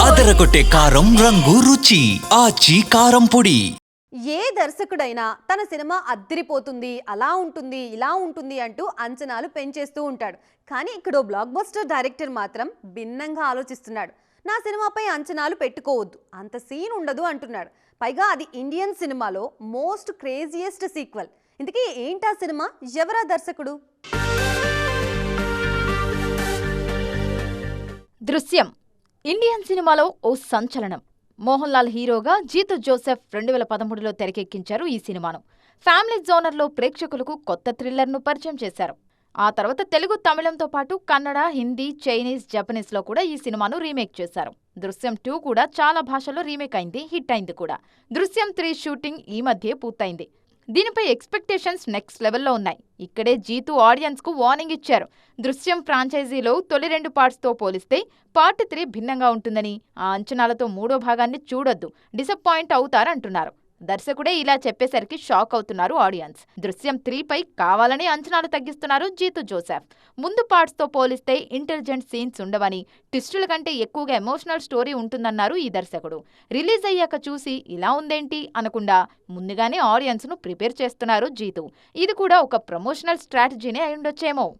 అదరగొట్టే కారం రంగు రుచి ఆచి కారం పొడి. ఏ దర్శకుడైనా తన సినిమా అద్దిరిపోతుంది అలా ఉంటుంది ఇలా ఉంటుంది అంటూ అంచనాలు పెంచేస్తూ ఉంటాడు. కానీ ఇక్కడ బ్లాక్ బస్టర్ డైరెక్టర్ మాత్రం భిన్నంగా ఆలోచిస్తున్నాడు. నా సినిమాపై అంచనాలు పెట్టుకోవద్దు అంత సీన్ ఉండదు అంటున్నాడు. పైగా అది ఇండియన్ సినిమాలో మోస్ట్ క్రేజియెస్ట్ సీక్వెల్. ఇంతకీ ఏంటా సినిమా? ఎవరా దర్శకుడు? దృశ్యం. ఇండియన్ సినిమాలో ఓ సంచలనం. మోహన్ లాల్ హీరోగా జీతు జోసెఫ్ రెండు వేల పదమూడులో తెరకెక్కించారు ఈ సినిమాను. ఫ్యామిలీ జోనర్లో ప్రేక్షకులకు కొత్త థ్రిల్లర్ను పరిచయం చేశారు. ఆ తర్వాత తెలుగు తమిళంతో పాటు కన్నడ హిందీ చైనీస్ జపనీస్లో కూడా ఈ సినిమాను రీమేక్ చేశారు. దృశ్యం టూ కూడా చాలా భాషల్లో రీమేక్ అయింది హిట్ అయింది కూడా. దృశ్యం త్రీ షూటింగ్ ఈ మధ్యే పూర్తయింది. దీనిపై ఎక్స్పెక్టేషన్స్ నెక్స్ట్ లెవెల్లో ఉన్నాయి. ఇక్కడే జీతు ఆడియన్స్కు వార్నింగ్ ఇచ్చారు. దృశ్యం ఫ్రాంచైజీలో తొలి రెండు పార్ట్స్తో పోలిస్తే పార్ట్ త్రీ భిన్నంగా ఉంటుందని ఆ అంచనాలతో మూడో భాగాన్ని చూడొద్దు. డిసప్పాయింట్ అవుతారంటున్నారు. దర్శకుడే ఇలా చెప్పేసరికి షాక్ అవుతున్నారు ఆడియన్స్. దృశ్యం త్రీపై కావాలనే అంచనాలు తగ్గిస్తున్నారు జీతు జోసెఫ్. ముందు పార్ట్స్తో పోలిస్తే ఇంటెలిజెంట్ సీన్స్ ఉండవని ట్విస్టుల కంటే ఎక్కువగా ఎమోషనల్ స్టోరీ ఉంటుందన్నారు ఈ దర్శకుడు. రిలీజ్ అయ్యాక చూసి ఇలా ఉందేంటి అనకుండా ముందుగానే ఆడియన్స్ను ప్రిపేర్ చేస్తున్నారు జీతు. ఇది కూడా ఒక ప్రమోషనల్ స్ట్రాటజీనే అయి ఉండొచ్చేమో.